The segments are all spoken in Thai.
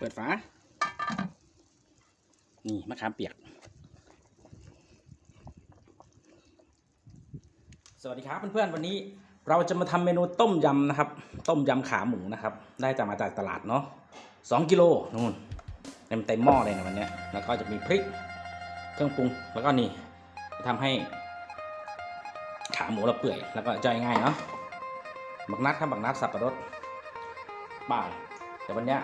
เปิดฝา นี่มะขามเปียก สวัสดีครับเพื่อนๆวันนี้เราจะมาทำเมนูต้มยำนะครับ ต้มยำขาหมูนะครับ ได้จากมาจากตลาดเนาะสองกิโลนู่นเต็มเต็มหม้อเลยนะวันนี้แล้วก็จะมีพริกเครื่องปรุงแล้วก็นี่จะทำให้ขาหมูเราเปื่อยแล้วก็ย่อยง่ายเนาะบักนัดครับบักนัดสับปะรดบ่ายเดี๋ยววันเนี้ย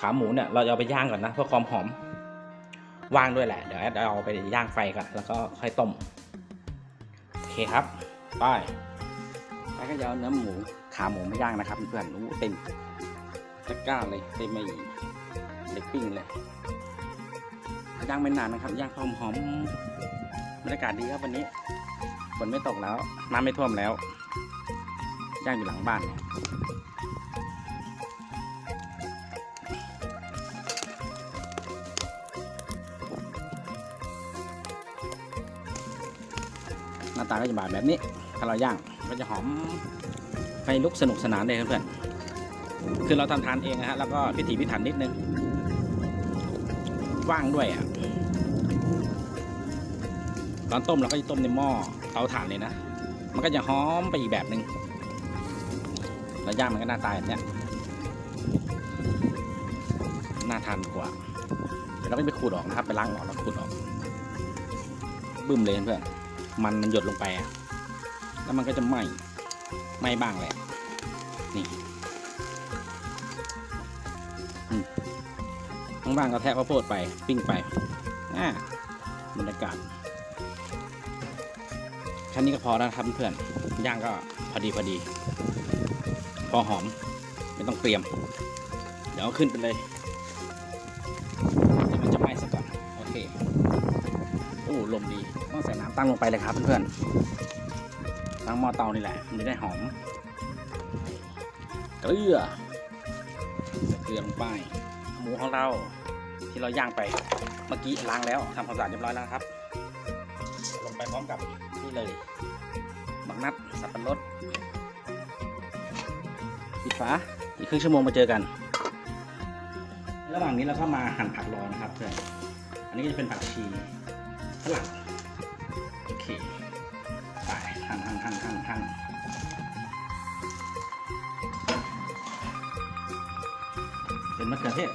ขาหมูเนี่ยเราจะเอาไปย่างก่อนนะเพื่อความหอมว่างด้วยแหละ เดี๋ยวแอดเอาไปย่างไฟก่อนแล้วก็ค่อยต้มโอเคครับไปแล้วก็จะเอาเนื้อหมูขาหมูมาย่างนะครับเพื่อนๆอู้เต็มตะกร้าเลยเต็มไม่เด็กปิ้งเลยย่างไม่นานนะครับย่างหอมหอมบรรยากาศดีครับวันนี้ฝนไม่ตกแล้วน้ำไม่ท่วมแล้วย่างอยู่หลังบ้านเนี่ย น้าตาก็จะบาดแบบนี้ถ้าเราย่างก็จะหอมไฟลุกสนุกสนานเลยเพื่อนๆคือเราทำทานเองนะฮะแล้วก็พิถีพิถันนิดนึงว่างด้วยอะตอนต้มเราก็จะต้มในหม้อเตาถ่านเลยนะ มันก็จะหอมไปอีกแบบหนึ่งแล้วย่างมันก็หน้าตาแบบนี้น่าทานกว่าเดี๋ยวเราก็ไปขูดออกนะครับ ไปล้างออกแล้วขูดออก บึ้มเลยเพื่อน มันมันหยดลงไปอะแล้วมันก็จะไหม้ไหม้บ้างแหละนี่อืมบ้างก็แทะข้าวโพดไปปิ้งไปอ่าบรรยากาศแค่นี้ก็พอแล้วครับเพื่อนย่างก็พอดีพอดี พอหอมไม่ต้องเตรียม เดี๋ยวขึ้นไปเลยเดี๋ยวมันจะไหม้ซะก่อน โอเค โอ้ลมดีต้องใส่น้ำตั้งลงไปเลยครับเพื่อนๆตั้งหม้อเตานี่แหละมันจะได้หอมเกลือใส่เกลือลงไปหมูของเราที่เราย่างไปเมื่อกี้ล้างแล้วทำความสะอาดเรียบร้อยแล้วครับ ลงไปพร้อมกับนี่เลยบักนัดสับปะรดปิดฝาอีกครึ่งชั่วโมงมาเจอกัน ระหว่างนี้เราก็มาหั่นผักรอนะครับเพื่อนอันนี้ก็จะเป็นผักชี ฝรั่งโอเคไปหั่นหั่นหั่นหั่นหั่นเป็นมะเขือเทศ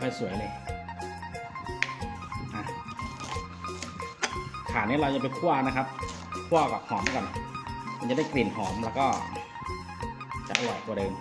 ค่อยสวยเลยขาเนี้ยเราจะไปคั่วนะครับคั่วกับหอมก่อนมันจะได้กลิ่นหอมแล้วก็จะอร่อยกว่าเดิม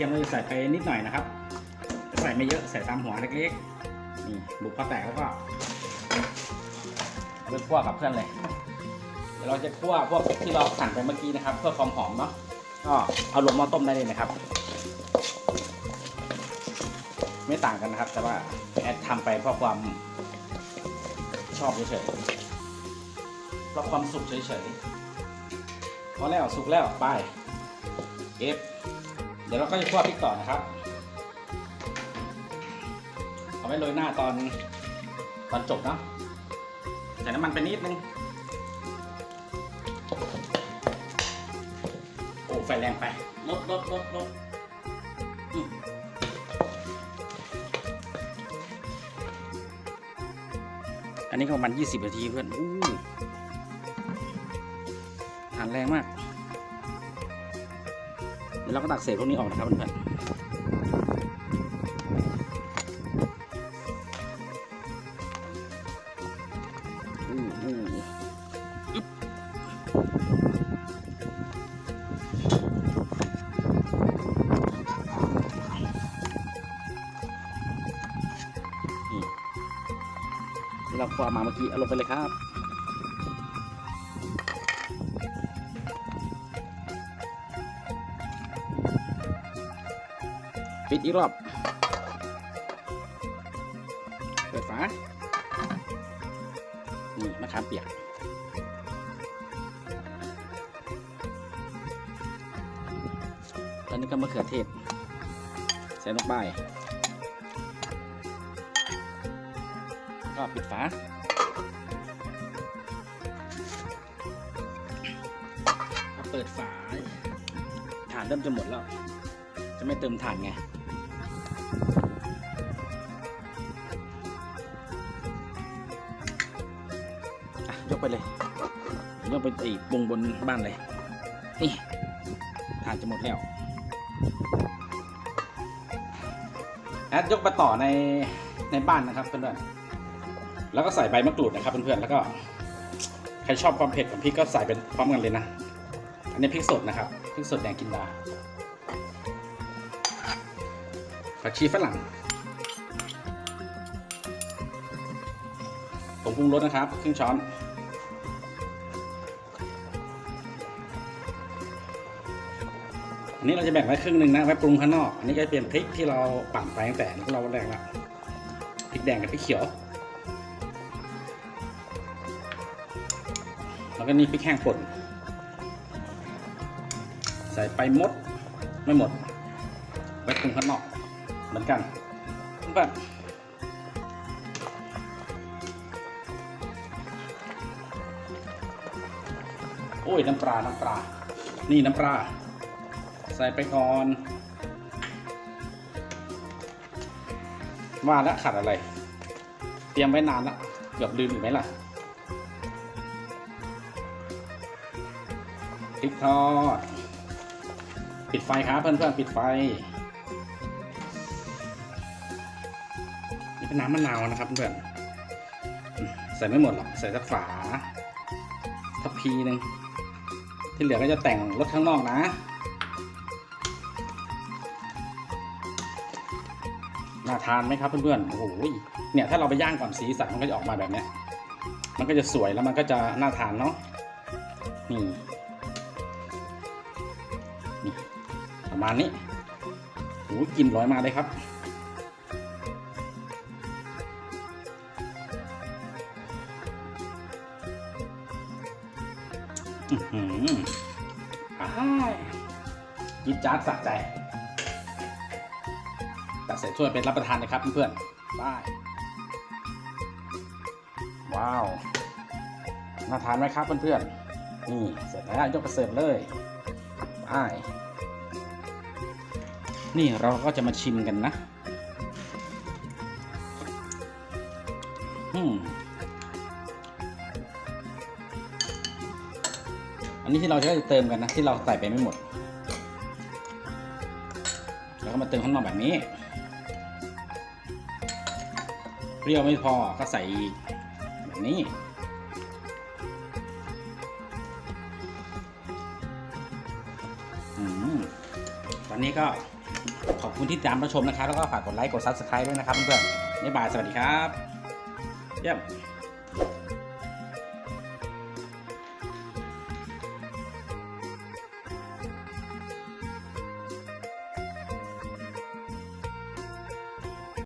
ทียมเราจะใส่ไปนิดหน่อยนะครับใส่ไม่เยอะใส่ตามหัวเล็กๆนี่บุกพอแตกแล้วก็เอาไปคั่วกับเพื่อนเลยเดี๋ยวเราจะคั่วพวกที่เราหั่นไปเมื่อกี้นะครับ เพื่อความหอมเนาะก็เอาลงหม้อต้มได้เลยนะครับ ไม่ต่างกันนะครับ แต่ว่าแอดทำไปเพราะความชอบเฉยๆเพราะความสุขเฉยๆพอแล้วสุกแล้วไปเอฟ เดี๋ยวเราก็จะคั่วพริกต่อนะครับ เอาไว้โรยหน้าตอนตอนจบเนาะใส่น้ำมันไปนิดนึง โอ้ไฟแรงไปลดลดลดลดอืมอันนี้ก็ประมาณ20 นาทีเพื่อนอู้หันแรงมากเดี๋วเราก็ตักเศษพวกนี้ออกนะครับเพื่อนเราคว้ามาเมื่อกี้เอาลงไปเลยครับ ปิดอีกรอบ เปิดฝา นี่มะขามเปียกตอนนี้ก็มะเขือเทศ ใส่ลงไป ก็ปิดฝาเปิดฝาถ่านเริ่มจะหมดแล้ว จะไม่เติมถ่านไง กไปเลยยกไปตีปรุงบนบ้านเลย นี่ถ่านจะหมดแล้ว แอดยกไปต่อในในบ้านนะครับเพื่อนๆ แล้วก็ใส่ใบมะกรูดนะครับเพื่อนๆ แล้วก็ใครชอบความเผ็ดของพริกก็ใส่เป็นพร้อมกันเลยนะ อันนี้พริกสดนะครับ พริกสดแดงกินดาผักชีฝรั่งผงปรุงรสนะครับครึ่งช้อน อันนี้เราจะแบ่งไว้ครึ่งหนึ่งนะไว้ปรุงข้างนอก อันนี้ก็เป็นพริกที่เราปั่นไปตั้งแต่เราแรกละพริกแดงกับพริกเขียว แล้วก็นี่พริกแห้งป่น ใส่ไปหมดไม่หมด ไว้ปรุงข้างนอก เหมือนกันแบบโอ้ยน้ำปลา น้ำปลา นี่น้ำปลา ใส่ไปก่อน ว่าแล้วขาดอะไร เตรียมไว้นานละเกือบลืมอยู่ไหมล่ะพริกทอด ปิดไฟครับเพื่อนๆ ปิดไฟ นี่เป็นน้ำมะนาวนะครับเพื่อนใส่ไม่หมดหรอกใส่สักฝาทัพพีหนึ่งที่เหลือก็จะแต่งรถข้างนอกนะ น่าทานไหมครับเพื่อนๆ โอ้โห เนี่ยถ้าเราไปย่างก่อนสีสันมันก็จะออกมาแบบเนี้ยมันก็จะสวยแล้วมันก็จะน่าทานเนาะ นี่ นี่ ประมาณนี้โอ้ยกินร้อยมาเลยครับ อือหืออ้ายยิบจ้าดสะใจ ใส่ถ้วยเป็นรับประทานนะครับเพื่อนๆบายว้าว น่าทานไหมครับเพื่อนๆ นี่เสร็จแล้วยกไปเสิร์ฟเลยบายนี่เราก็จะมาชิมกันนะ อืมอันนี้ที่เราจะเติมกันนะ ที่เราใส่ไปไม่หมด แล้วก็มาเติมข้างนอกแบบนี้ รี้ยวไม่พอก็ใส่อีกแบบนี้ตอนนี้ก็ขอบคุณที่ติดตามรับชมนะครับ แล้วก็ฝากกดไลค์ กด Subscribe ด้วยนะครับเพื่อนๆบ๊ายบาย สวัสดีครับ เยี่ยม